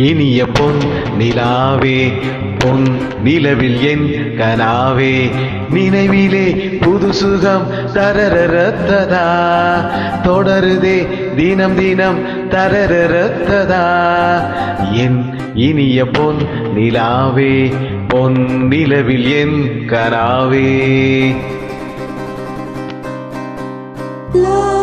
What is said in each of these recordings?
இனிய பொன் நிலாவே பொன் நிலவில் என் கனாவே நினைவிலே புது சுகம் தரரத்ததா தொடருதே தினம் தினம் தரரத்ததா என் இனிய பொன் நிலாவே பொன் நிலவில் என் கனாவே Love.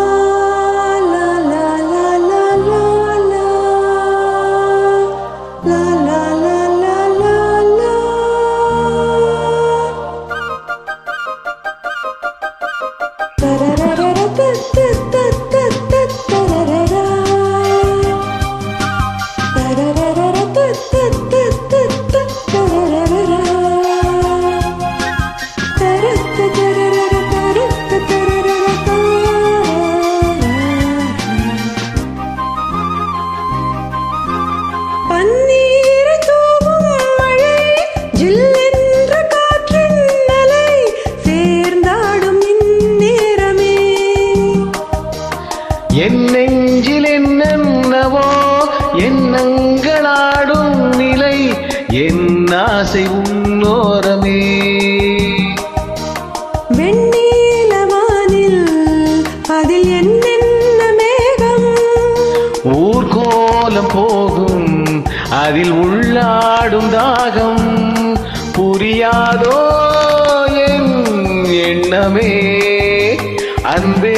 என் நெஞ்சில் என்னென்னவோ எண்ணங்களாடும் நிலை என் ஆசை உன்னோரமே வெண்ணீலவானில் அதில் என்னென்ன மேகம்? ஊர்கோலம் போகும் அதில் உள்ளாடும் தாகம் புரியாதோ என் எண்ணமே. அன்பே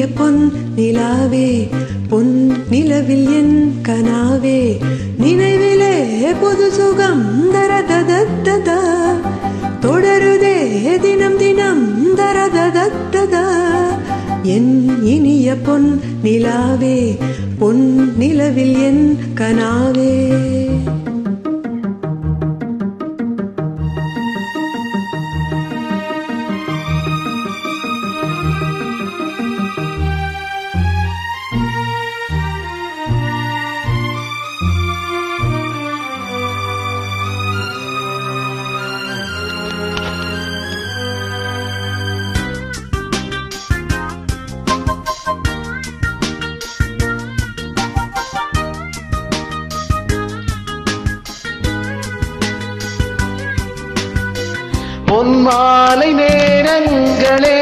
இனிய பொன் நிலாவே பொன் நிலவில் என் கனாவே. நினைவிலே புது சுகம் தரததத்ததா? தொடருதே தினம் தினம் தரததத்ததா? என் இனிய பொன் நிலாவே பொன் நிலவில் என் கனாவே. பொன்மாலை நேரங்களே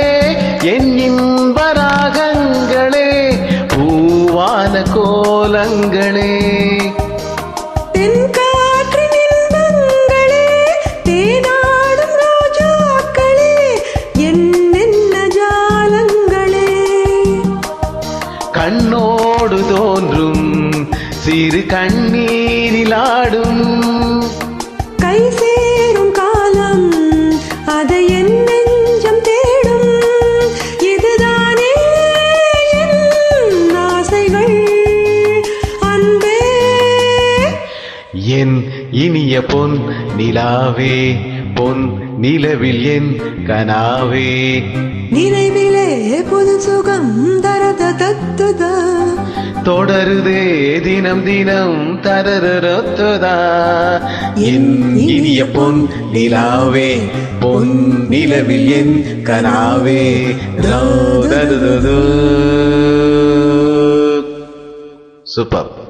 என் இன்பராகங்களே பூவான கோலங்களே. கண்ணோடு தோன்றும் சிறு கண்ணீரிலாடும் என் இனிய பொன் நிலாவே பொன் நிலவில் என் கனாவே. நினைவிலே புது சுகம் தரத தத்துதா. தொடருதே தினம் தினம் தரரத்ததா என் இனிய பொன் நிலாவே பொன் நிலவில் என் கனாவே. சூப்பர்.